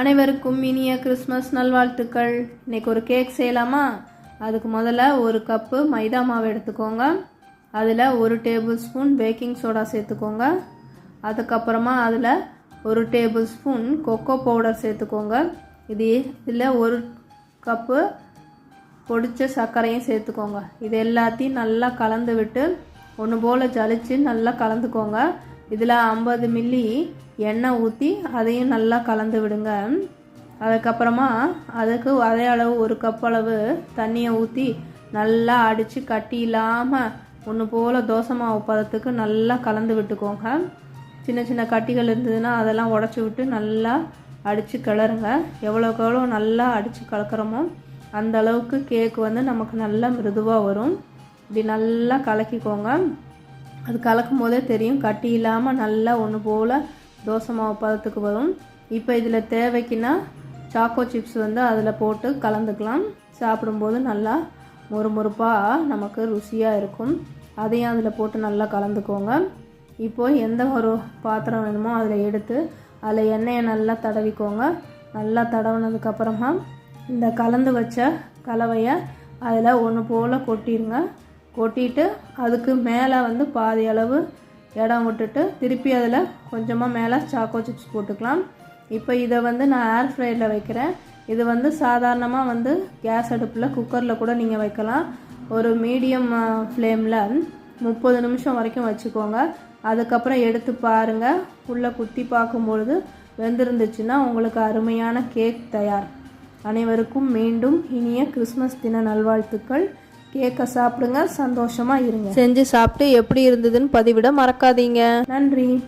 அனைவருக்கும் இனிய கிறிஸ்மஸ் நல்வாழ்த்துக்கள். இன்னைக்கு ஒரு கேக் செய்யலாமா? அதுக்கு முதல்ல ஒரு கப்பு மைதா மாவு எடுத்துக்கோங்க. அதில் ஒரு டேபிள் ஸ்பூன் பேக்கிங் சோடா சேர்த்துக்கோங்க. அதுக்கப்புறமா அதில் ஒரு டேபிள் ஸ்பூன் கொக்கோ பவுடர் சேர்த்துக்கோங்க. இது இதில் ஒரு கப்பு பொடிச்ச சர்க்கரையும் சேர்த்துக்கோங்க. இது எல்லாத்தையும் நல்லா கலந்து விட்டு ஒன்று போல் ஜலிச்சு நல்லா கலந்துக்கோங்க. இதில் ஐம்பது மில்லி எண்ணெய் ஊற்றி அதையும் நல்லா கலந்து விடுங்க. அதுக்கப்புறமா அதுக்கு அதே அளவு ஒரு கப் அளவு தண்ணியை ஊற்றி நல்லா அடித்து கட்டி இல்லாமல் ஒன்று போல் தோசை மாவு பதத்துக்கு நல்லா கலந்து விட்டுக்கோங்க. சின்ன சின்ன கட்டிகள் இருந்ததுன்னா அதெல்லாம் உடச்சி விட்டு நல்லா அடித்து கிளறுங்க. எவ்வளோக்கு எவ்வளோ நல்லா அடித்து கலக்கிறோமோ அந்த அளவுக்கு கேக் வந்து நமக்கு நல்லா மிருதுவாக வரும். இப்படி நல்லா கலக்கிக்கோங்க. அது கலக்கும் போதே தெரியும். கட்டி இல்லாமல் நல்லா ஒன்று போல் தோசை மாவு பதத்துக்கு வரும். இப்போ இதில் தேவைக்குன்னா சாக்கோ சிப்ஸ் வந்து அதில் போட்டு கலந்துக்கலாம். சாப்பிடும்போது நல்லா முறுமுறுப்பாக நமக்கு ருசியாக இருக்கும். அதையும் அதில் போட்டு நல்லா கலந்துக்கோங்க. இப்போ எந்த ஒரு பாத்திரம் வேணுமோ அதில் எடுத்து அதில் எண்ணெயை நல்லா தடவிக்கோங்க. நல்லா தடவினதுக்கப்புறமா இந்த கலந்து வச்ச கலவையை அதில் ஒன்று போல் கொட்டிடுங்க கொட்டிட்டு அதுக்கு மேலே வந்து பாதி அளவு இடம் விட்டுட்டு திருப்பி அதில் கொஞ்சமாக மேலே சாக்கோ சிப்ஸ் போட்டுக்கலாம். இப்போ இதை வந்து நான் ஏர் ஃப்ரையரில் வைக்கிறேன். இது வந்து சாதாரணமாக வந்து கேஸ் அடுப்பில் குக்கரில் கூட நீங்கள் வைக்கலாம். ஒரு மீடியம் ஃப்ளேமில் முப்பது நிமிஷம் வரைக்கும் வச்சுக்கோங்க. அதுக்கப்புறம் எடுத்து பாருங்கள் உள்ளே குத்தி பார்க்கும்பொழுது வெந்திருந்துச்சுன்னா உங்களுக்கு அருமையான கேக் தயார். அனைவருக்கும் மீண்டும் இனிய கிறிஸ்மஸ் தின நல்வாழ்த்துக்கள். கேக்கை சாப்பிடுங்க சந்தோஷமா இருங்க. செஞ்சு சாப்பிட்டு எப்படி இருந்ததுன்னு பதிவிட மறக்காதீங்க. நன்றி.